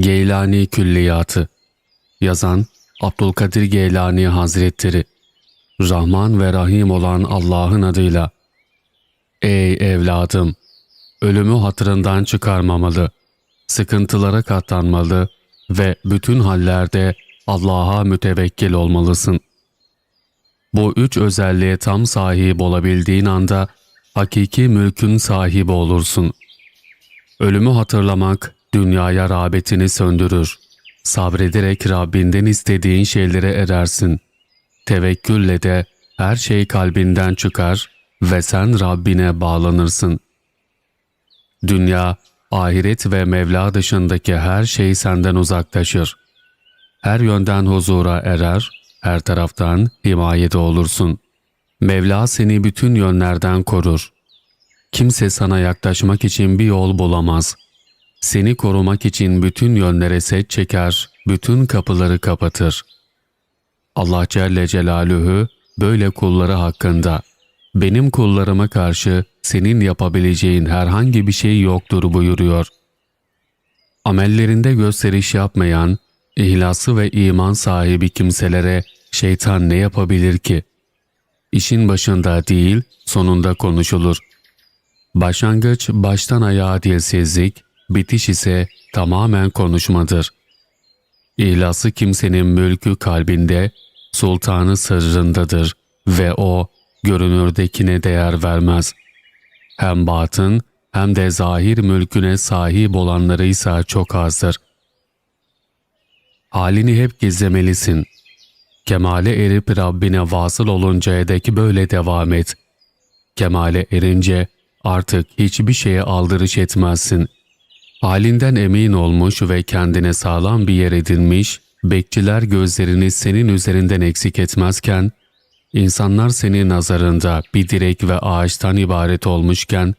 Geylani Külliyatı Yazan Abdülkadir Geylani Hazretleri Rahman ve Rahim olan Allah'ın adıyla Ey evladım! Ölümü hatırından çıkarmamalı, sıkıntılara katlanmalı ve bütün hallerde Allah'a mütevekkil olmalısın. Bu üç özelliğe tam sahip olabildiğin anda hakiki mülkün sahibi olursun. Ölümü hatırlamak dünyaya rağbetini söndürür. Sabrederek Rabbinden istediğin şeylere erersin. Tevekkülle de her şey kalbinden çıkar ve sen Rabbine bağlanırsın. Dünya, ahiret ve Mevla dışındaki her şey senden uzaklaşır. Her yönden huzura erer, her taraftan himayede olursun. Mevla seni bütün yönlerden korur. Kimse sana yaklaşmak için bir yol bulamaz. Seni korumak için bütün yönlere set çeker, bütün kapıları kapatır. Allah Celle Celaluhu böyle kulları hakkında benim kullarıma karşı senin yapabileceğin herhangi bir şey yoktur buyuruyor. Amellerinde gösteriş yapmayan, ihlası ve iman sahibi kimselere şeytan ne yapabilir ki? İşin başında değil, sonunda konuşulur. Başlangıç baştan ayağa dilsizlik, bitiş ise tamamen konuşmadır. İhlası kimsenin mülkü kalbinde, sultanı sırrındadır ve o görünürdekine değer vermez. Hem batın hem de zahir mülküne sahip olanları ise çok azdır. Halini hep gizlemelisin. Kemale erip Rabbine vasıl oluncaya dek böyle devam et. Kemale erince artık hiçbir şeye aldırış etmezsin. Halinden emin olmuş ve kendine sağlam bir yer edinmiş, bekçiler gözlerini senin üzerinden eksik etmezken, insanlar senin nazarında bir direk ve ağaçtan ibaret olmuşken,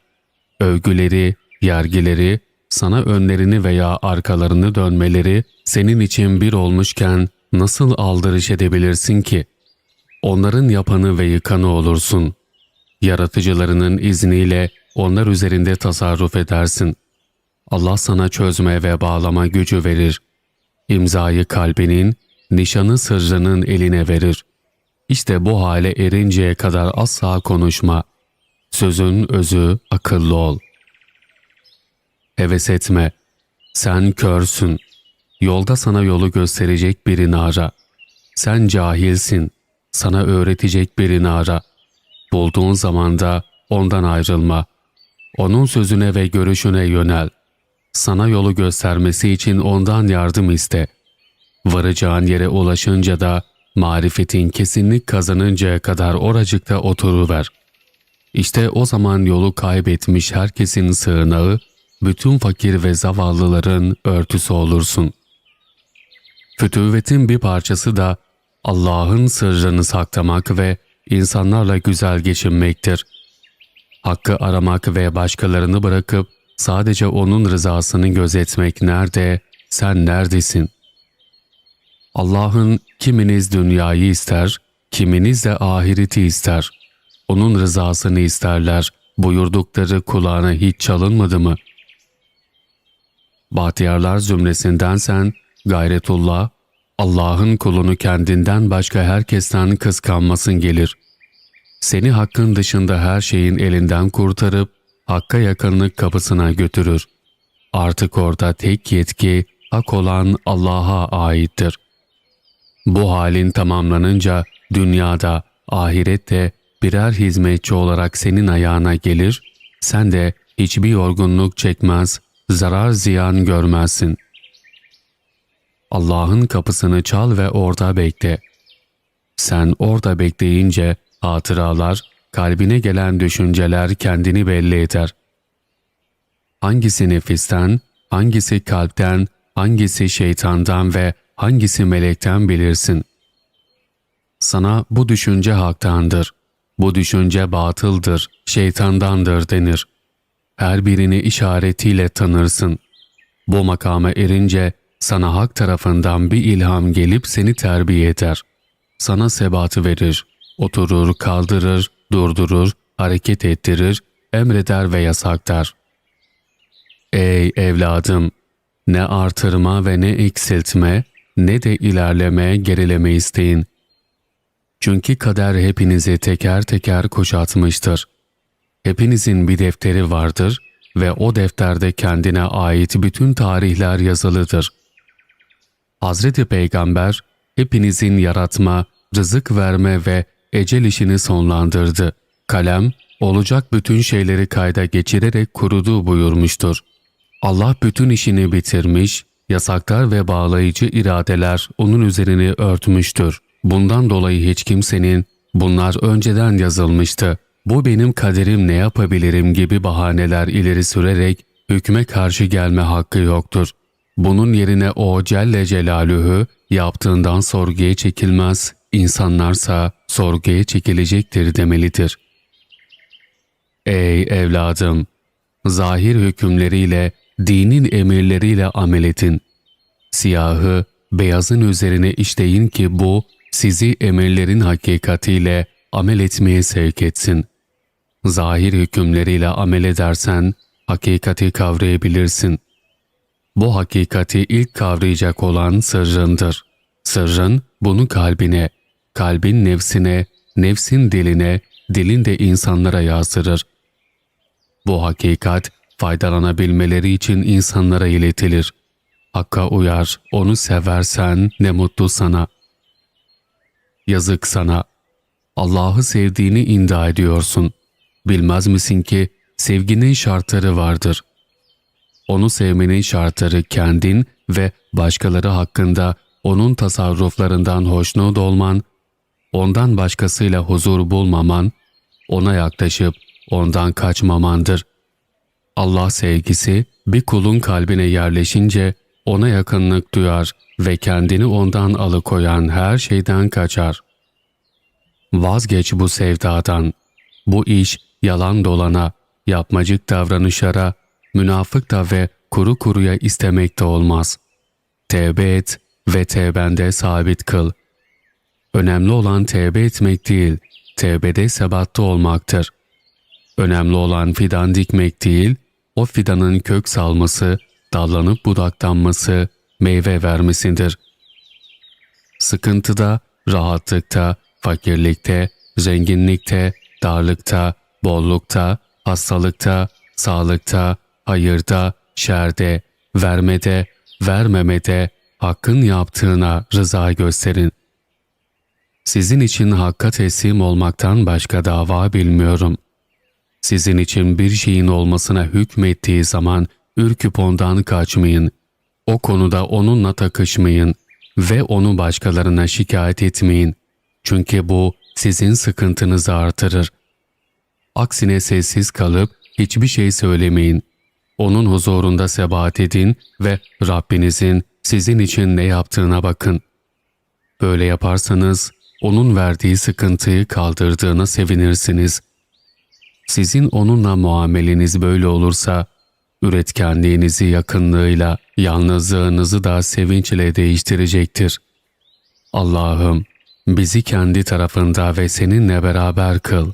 övgüleri, yergileri, sana önlerini veya arkalarını dönmeleri senin için bir olmuşken nasıl aldırış edebilirsin ki? Onların yapanı ve yıkanı olursun. Yaratıcılarının izniyle onlar üzerinde tasarruf edersin. Allah sana çözme ve bağlama gücü verir. İmzayı kalbinin, nişanı sırrının eline verir. İşte bu hale erinceye kadar asla konuşma. Sözün özü akıllı ol. Heves etme. Sen körsün. Yolda sana yolu gösterecek birini ara. Sen cahilsin. Sana öğretecek birini ara. Bulduğun zamanda ondan ayrılma. Onun sözüne ve görüşüne yönel. Sana yolu göstermesi için ondan yardım iste. Varacağın yere ulaşınca da marifetin kesinlik kazanıncaya kadar oracıkta oturuver. İşte o zaman yolu kaybetmiş herkesin sığınağı, bütün fakir ve zavallıların örtüsü olursun. Fütüvvetin bir parçası da Allah'ın sırrını saklamak ve insanlarla güzel geçinmektir. Hakkı aramak ve başkalarını bırakıp sadece O'nun rızasını gözetmek nerede, sen neredesin? Allah'ın kiminiz dünyayı ister, kiminiz de ahireti ister. O'nun rızasını isterler, buyurdukları kulağına hiç çalınmadı mı? Bahtiyarlar zümresinden sen, gayretullah, Allah'ın kulunu kendinden başka herkesten kıskanmasın gelir. Seni hakkın dışında her şeyin elinden kurtarıp Hakka yakınlık kapısına götürür. Artık orada tek yetki hak olan Allah'a aittir. Bu halin tamamlanınca dünyada, ahirette birer hizmetçi olarak senin ayağına gelir, sen de hiçbir yorgunluk çekmez, zarar ziyan görmezsin. Allah'ın kapısını çal ve orada bekle. Sen orada bekleyince hatıralar, kalbine gelen düşünceler kendini belli eder. Hangisi nefisten, hangisi kalpten, hangisi şeytandan ve hangisi melekten bilirsin. Sana bu düşünce haktandır, bu düşünce batıldır, şeytandandır denir. Her birini işaretiyle tanırsın. Bu makama erince sana hak tarafından bir ilham gelip seni terbiye eder. Sana sebatı verir, oturur, kaldırır, durdurur, hareket ettirir, emreder ve yasaklar. Ey evladım! Ne artırma ve ne eksiltme, ne de ilerleme, gerileme isteyin. Çünkü kader hepinizi teker teker kuşatmıştır. Hepinizin bir defteri vardır ve o defterde kendine ait bütün tarihler yazılıdır. Hazreti Peygamber hepinizin yaratma, rızık verme ve ecel işini sonlandırdı. Kalem, olacak bütün şeyleri kayda geçirerek kurudu buyurmuştur. Allah bütün işini bitirmiş, yasaklar ve bağlayıcı iradeler onun üzerini örtmüştür. Bundan dolayı hiç kimsenin bunlar önceden yazılmıştı, bu benim kaderim ne yapabilirim gibi bahaneler ileri sürerek hükme karşı gelme hakkı yoktur. Bunun yerine o Celle Celaluhu yaptığından sorguya çekilmez, insanlarsa sorguya çekilecektir demelidir. Ey evladım! Zahir hükümleriyle, dinin emirleriyle amel edin. Siyahı, beyazın üzerine işleyin ki bu, sizi emirlerin hakikatiyle amel etmeye sevk etsin. Zahir hükümleriyle amel edersen, hakikati kavrayabilirsin. Bu hakikati ilk kavrayacak olan sırrındır. Sırrın bunu kalbine, kalbin nefsine, nefsin diline, dilin de insanlara yazdırır. Bu hakikat faydalanabilmeleri için insanlara iletilir. Hakka uyar, onu seversen ne mutlu sana. Yazık sana. Allah'ı sevdiğini inda ediyorsun. Bilmez misin ki sevginin şartları vardır. Onu sevmenin şartları kendin ve başkaları hakkında onun tasarruflarından hoşnut olman, ondan başkasıyla huzur bulmaman, ona yaklaşıp ondan kaçmamandır. Allah sevgisi bir kulun kalbine yerleşince ona yakınlık duyar ve kendini ondan alıkoyan her şeyden kaçar. Vazgeç bu sevdadan. Bu iş yalan dolana, yapmacık davranışlara, münafık da ve kuru kuruya istemek de olmaz. Tevbe et ve tevbende sabit kıl. Önemli olan tevbe etmek değil, tevbede sebatta olmaktır. Önemli olan fidan dikmek değil, o fidanın kök salması, dallanıp budaklanması, meyve vermesidir. Sıkıntıda, rahatlıkta, fakirlikte, zenginlikte, darlıkta, bollukta, hastalıkta, sağlıkta, hayırda, şerde, vermede, vermemede, hakkın yaptığına rıza gösterin. Sizin için hakka teslim olmaktan başka dava bilmiyorum. Sizin için bir şeyin olmasına hükmettiği zaman ürküp ondan kaçmayın. O konuda onunla takışmayın ve onu başkalarına şikayet etmeyin. Çünkü bu sizin sıkıntınızı artırır. Aksine sessiz kalıp hiçbir şey söylemeyin. Onun huzurunda sebat edin ve Rabbinizin sizin için ne yaptığına bakın. Böyle yaparsanız onun verdiği sıkıntıyı kaldırdığına sevinirsiniz. Sizin onunla muameleniz böyle olursa, üretkenliğinizi yakınlığıyla, yalnızlığınızı da sevinçle değiştirecektir. Allah'ım, bizi kendi tarafında ve seninle beraber kıl.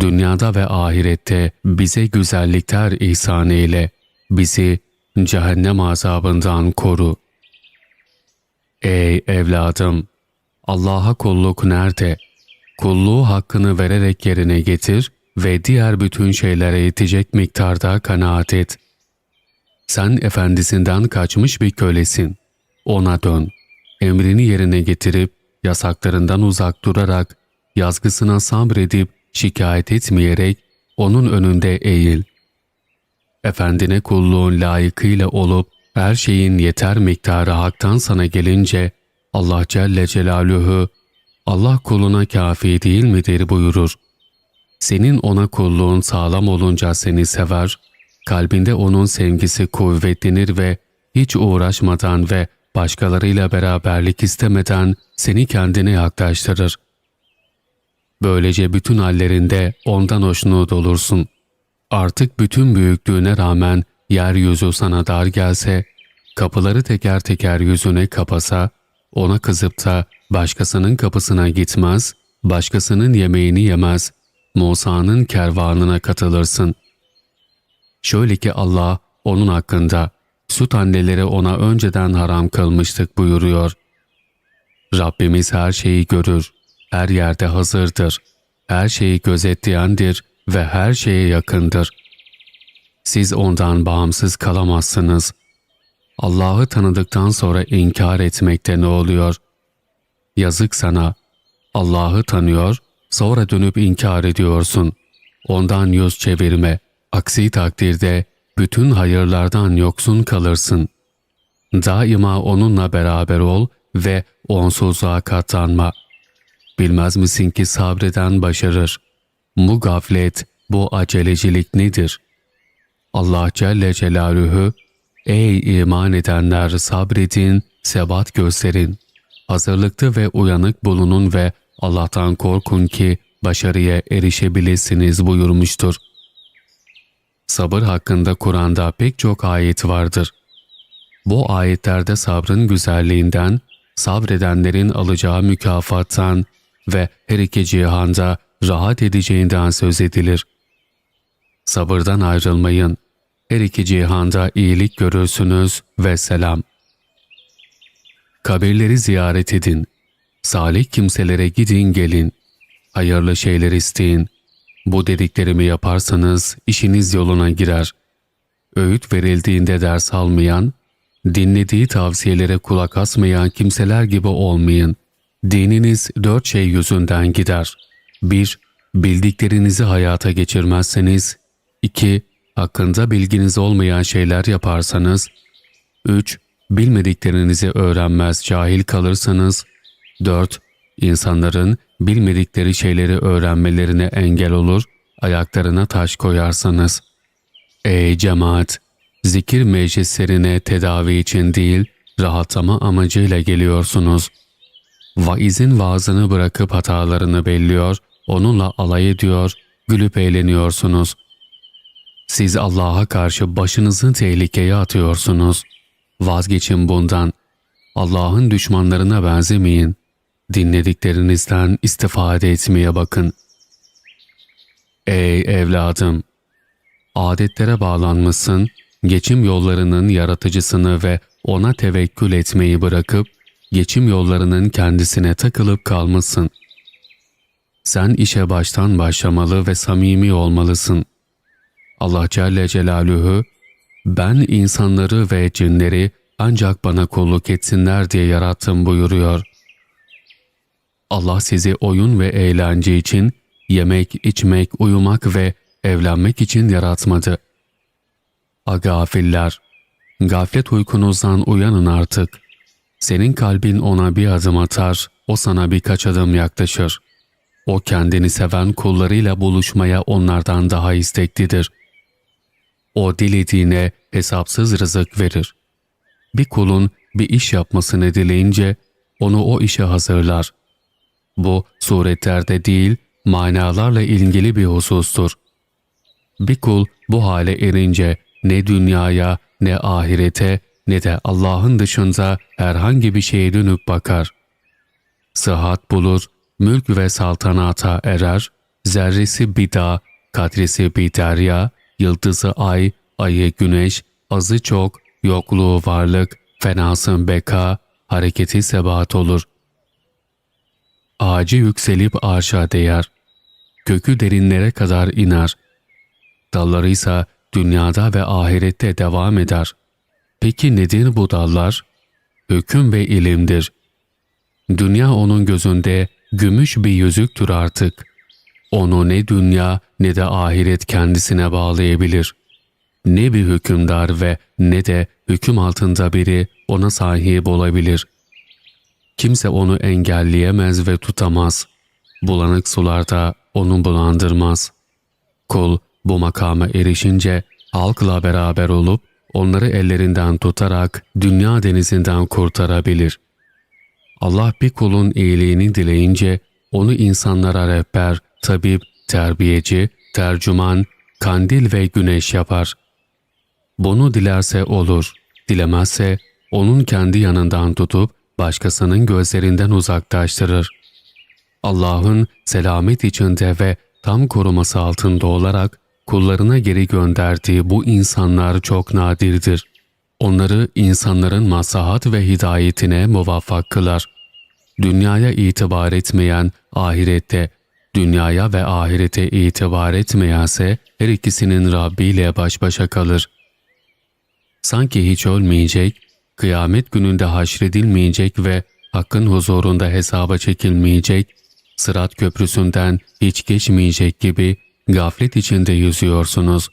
Dünyada ve ahirette bize güzellikler ihsan eyle. Bizi cehennem azabından koru. Ey evladım! Allah'a kulluk nerede? Kulluğu hakkını vererek yerine getir ve diğer bütün şeylere yetecek miktarda kanaat et. Sen efendisinden kaçmış bir kölesin. Ona dön. Emrini yerine getirip yasaklarından uzak durarak, yazgısına sabredip şikayet etmeyerek onun önünde eğil. Efendine kulluğun layıkıyla olup her şeyin yeter miktarı haktan sana gelince Allah Celle Celaluhu Allah kuluna kafi değil midir buyurur. Senin ona kulluğun sağlam olunca seni sever, kalbinde onun sevgisi kuvvetlenir ve hiç uğraşmadan ve başkalarıyla beraberlik istemeden seni kendine yaklaştırır. Böylece bütün hallerinde ondan hoşnut olursun. Artık bütün büyüklüğüne rağmen yeryüzü sana dar gelse, kapıları teker teker yüzüne kapasa, ona kızıp da başkasının kapısına gitmez, başkasının yemeğini yemez, Musa'nın kervanına katılırsın. Şöyle ki Allah onun hakkında süt anneleri ona önceden haram kılmıştık buyuruyor. Rabbimiz her şeyi görür, her yerde hazırdır, her şeyi gözetleyendir ve her şeye yakındır. Siz ondan bağımsız kalamazsınız. Allah'ı tanıdıktan sonra inkar etmekte ne oluyor? Yazık sana. Allah'ı tanıyor, sonra dönüp inkar ediyorsun. Ondan yüz çevirme. Aksi takdirde bütün hayırlardan yoksun kalırsın. Daima onunla beraber ol ve onsuzluğa katlanma. Bilmez misin ki sabreden başarır. Bu gaflet, bu acelecilik nedir? Allah Celle Celaluhu, Ey iman edenler sabredin, sebat gösterin. Hazırlıklı ve uyanık bulunun ve Allah'tan korkun ki başarıya erişebilirsiniz buyurmuştur. Sabır hakkında Kur'an'da pek çok ayet vardır. Bu ayetlerde sabrın güzelliğinden, sabredenlerin alacağı mükafattan ve her iki cihanda rahat edeceğinden söz edilir. Sabırdan ayrılmayın. Her iki cihanda iyilik görürsünüz ve selam. Kabirleri ziyaret edin. Salih kimselere gidin gelin. Hayırlı şeyler isteyin. Bu dediklerimi yaparsanız işiniz yoluna girer. Öğüt verildiğinde ders almayan, dinlediği tavsiyelere kulak asmayan kimseler gibi olmayın. Dininiz dört şey yüzünden gider. 1- Bildiklerinizi hayata geçirmezseniz. 2- Hakkında bilginiz olmayan şeyler yaparsanız. 3- Bilmediklerinizi öğrenmez cahil kalırsanız. 4- İnsanların bilmedikleri şeyleri öğrenmelerine engel olur, ayaklarına taş koyarsanız. Ey cemaat! Zikir meclislerine tedavi için değil, rahatlama amacıyla geliyorsunuz. Vaizin vaazını bırakıp hatalarını belliyor, onunla alay ediyor, gülüp eğleniyorsunuz. Siz Allah'a karşı başınızı tehlikeye atıyorsunuz. Vazgeçin bundan. Allah'ın düşmanlarına benzemeyin. Dinlediklerinizden istifade etmeye bakın. Ey evladım! Adetlere bağlanmışsın, geçim yollarının yaratıcısını ve ona tevekkül etmeyi bırakıp, geçim yollarının kendisine takılıp kalmışsın. Sen işe baştan başlamalı ve samimi olmalısın. Allah Celle Celaluhu, ben insanları ve cinleri ancak bana kulluk etsinler diye yarattım buyuruyor. Allah sizi oyun ve eğlence için, yemek, içmek, uyumak ve evlenmek için yaratmadı. Agafiller, gaflet uykunuzdan uyanın artık. Senin kalbin ona bir adım atar, o sana birkaç adım yaklaşır. O kendini seven kullarıyla buluşmaya onlardan daha isteklidir. O dilediğine hesapsız rızık verir. Bir kulun bir iş yapmasını dileyince onu o işe hazırlar. Bu suretlerde değil, manalarla ilgili bir husustur. Bir kul bu hale erince ne dünyaya, ne ahirete, ne de Allah'ın dışında herhangi bir şeye dönüp bakar. Sıhhat bulur, mülk ve saltanata erer, zerresi katresi bir derya, yıldızı ay, ayı güneş, azı çok, yokluğu varlık, fenasın beka, hareketi sebat olur. Ağacı yükselip arşa değer. Kökü derinlere kadar iner. Dalları ise dünyada ve ahirette devam eder. Peki nedir bu dallar? Hüküm ve ilimdir. Dünya onun gözünde gümüş bir yüzüktür artık. Onu ne dünya ne de ahiret kendisine bağlayabilir. Ne bir hükümdar ve ne de hüküm altında biri ona sahip olabilir. Kimse onu engelleyemez ve tutamaz. Bulanık sularda onu bulandırmaz. Kul bu makama erişince halkla beraber olup onları ellerinden tutarak dünya denizinden kurtarabilir. Allah bir kulun iyiliğini dileyince onu insanlara rehber, tabip, terbiyeci, tercüman, kandil ve güneş yapar. Bunu dilerse olur, dilemezse onun kendi yanından tutup başkasının gözlerinden uzaklaştırır. Allah'ın selamet içinde ve tam koruması altında olarak kullarına geri gönderdiği bu insanlar çok nadirdir. onları insanların maslahat ve hidayetine muvaffak kılar. Dünyaya itibar etmeyen ahirette, dünyaya ve ahirete itibar etmeyense her ikisinin Rabbi ile baş başa kalır. Sanki hiç ölmeyecek, kıyamet gününde haşredilmeyecek ve Hakk'ın huzurunda hesaba çekilmeyecek, Sırat köprüsünden hiç geçmeyecek gibi gaflet içinde yüzüyorsunuz.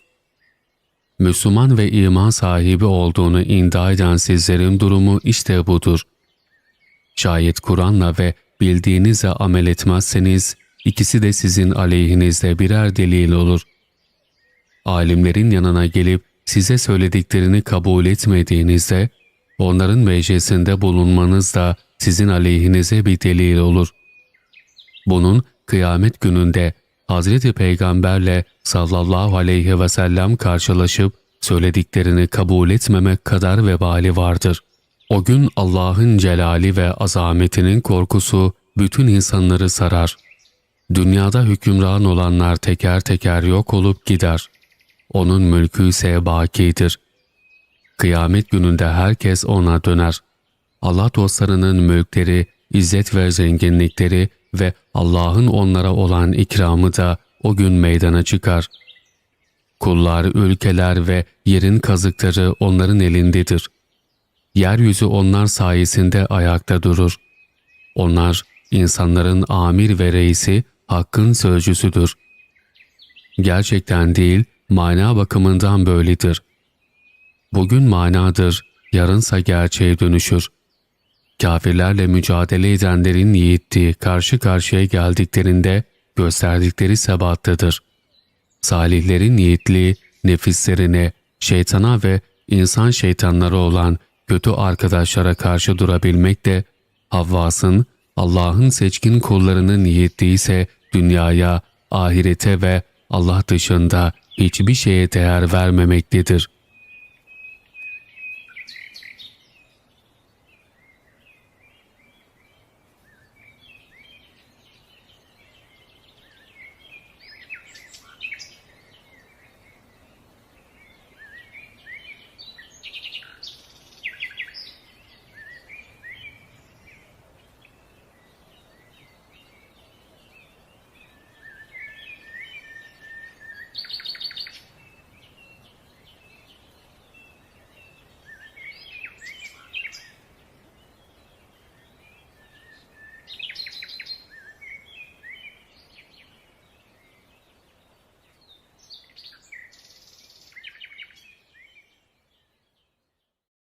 Müslüman ve iman sahibi olduğunu iddia eden sizlerin durumu işte budur. Şayet Kur'an'la ve bildiğinizle amel etmezseniz ikisi de sizin aleyhinizde birer delil olur. Alimlerin yanına gelip size söylediklerini kabul etmediğinizde onların meclisinde bulunmanız da sizin aleyhinize bir delil olur. Bunun kıyamet gününde Hazreti Peygamberle sallallahu aleyhi ve sellem karşılaşıp söylediklerini kabul etmemek kadar vebali vardır. O gün Allah'ın celali ve azametinin korkusu bütün insanları sarar. Dünyada hükümran olanlar teker teker yok olup gider. Onun mülkü ise bakidir. Kıyamet gününde herkes ona döner. Allah dostlarının mülkleri, izzet ve zenginlikleri ve Allah'ın onlara olan ikramı da o gün meydana çıkar. Kullar, ülkeler ve yerin kazıkları onların elindedir. Yeryüzü onlar sayesinde ayakta durur. Onlar insanların amir ve reisi, hakkın sözcüsüdür. Gerçekten değil, mana bakımından böyledir. Bugün manadır, yarınsa gerçeğe dönüşür. Kafirlerle mücadele edenlerin yiğitliği karşı karşıya geldiklerinde gösterdikleri sebattadır. Salihlerin yiğitliği nefislerine, şeytana ve insan şeytanları olan kötü arkadaşlara karşı durabilmek de Havvas'ın Allah'ın seçkin kullarının yiğitliği ise dünyaya, ahirete ve Allah dışında hiçbir şeye değer vermemektedir.''